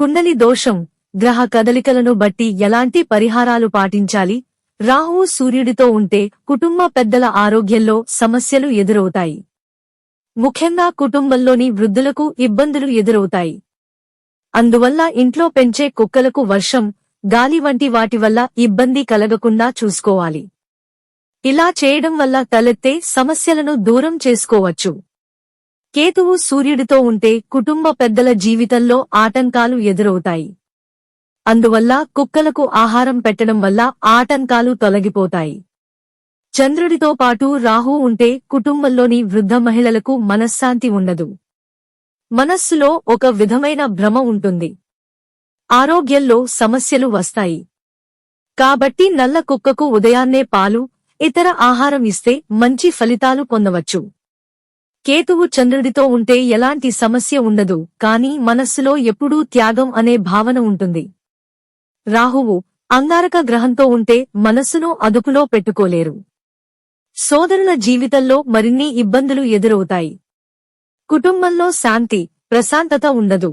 కుండలి దోషం గ్రహ కదలికలను బట్టి ఎలాంటి పరిహారాలు పాటించాలి? రాహువు సూర్యుడితో ఉంటే కుటుంబ పెద్దల ఆరోగ్యంలో సమస్యలు ఎదురవుతాయి. ముఖ్యంగా కుటుంబంలోని వృద్ధులకు ఇబ్బందులు ఎదురవుతాయి. అందువల్ల ఇంట్లో పెంచే కుక్కలకు వర్షం గాలి వంటి వాటి వల్ల ఇబ్బంది కలగకుండా చూసుకోవాలి. ఇలా చేయడం వల్ల తలెత్తే సమస్యలను దూరం చేసుకోవచ్చు. కేతువు సూర్యుడితో ఉంటే కుటుంబ పెద్దల జీవితంలో ఆటంకాలు ఎదురవుతాయి. అందువల్ల కుక్కలకు ఆహారం పెట్టడం వల్ల ఆటంకాలు తొలగిపోతాయి. చంద్రుడితో పాటు రాహు ఉంటే కుటుంబంలోని వృద్ధ మహిళలకు మనశ్శాంతి ఉండదు. మనస్సులో ఒక విధమైన భ్రమ ఉంటుంది. ఆరోగ్యంలో సమస్యలు వస్తాయి. కాబట్టి నల్ల కుక్కకు ఉదయాన్నే పాలు ఇతర ఆహారం ఇస్తే మంచి ఫలితాలు పొందవచ్చు. కేతువు చంద్రుడితో ఉంటే ఎలాంటి సమస్య ఉండదు కాని మనస్సులో ఎప్పుడూ త్యాగం అనే భావన ఉంటుంది. రాహువు అంగారక గ్రహంతో ఉంటే మనస్సును అదుపులో పెట్టుకోలేరు. సోదరుల జీవితంలో మరిన్ని ఇబ్బందులు ఎదురవుతాయి. కుటుంబంలో శాంతి ప్రశాంతత ఉండదు.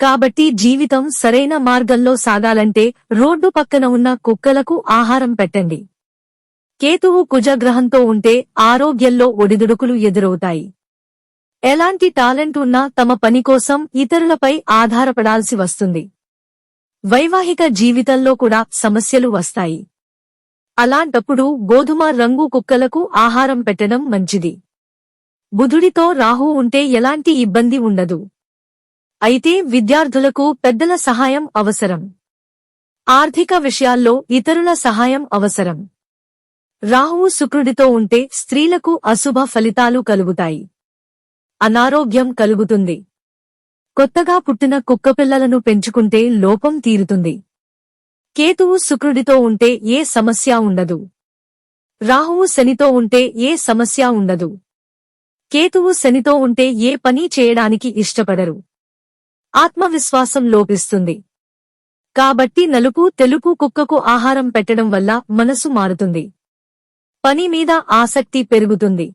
కాబట్టి జీవితం సరైన మార్గంలో సాగాలంటే రోడ్డు పక్కన ఉన్న కుక్కలకు ఆహారం పెట్టండి. కేతువు కుజగ్రహంతో ఉంటే ఆరోగ్యంలో ఒడిదుడుకులు ఎదురవుతాయి. ఎలాంటి టాలెంట్ ఉన్నా తమ పని కోసం ఇతరులపై ఆధారపడాల్సి వస్తుంది. వైవాహిక జీవితంలో కూడా సమస్యలు వస్తాయి. అలాంటప్పుడు గోధుమ రంగు కుక్కలకు ఆహారం పెట్టడం మంచిది. బుధుడితో రాహు ఉంటే ఎలాంటి ఇబ్బంది ఉండదు. అయితే విద్యార్థులకు పెద్దల సహాయం అవసరం. ఆర్థిక విషయాల్లో ఇతరుల సహాయం అవసరం. రాహువు శుక్రుడితో ఉంటే స్త్రీలకు అశుభ ఫలితాలు కలుగుతాయి. అనారోగ్యం కలుగుతుంది. కొత్తగా పుట్టిన కుక్కపిల్లలను పెంచుకుంటే లోపం తీరుతుంది. కేతువు శుక్రుడితో ఉంటే ఏ సమస్య ఉండదు. రాహువు శనితో ఉంటే ఏ సమస్య ఉండదు. కేతువు శనితో ఉంటే ఏ పని చేయడానికి ఇష్టపడరు. ఆత్మవిశ్వాసం లోపిస్తుంది. కాబట్టి నలుపు తెలుపు కుక్కకు ఆహారం పెట్టడం వల్ల మనసు మారుతుంది. పని మీద ఆసక్తి పెరుగుతుంది.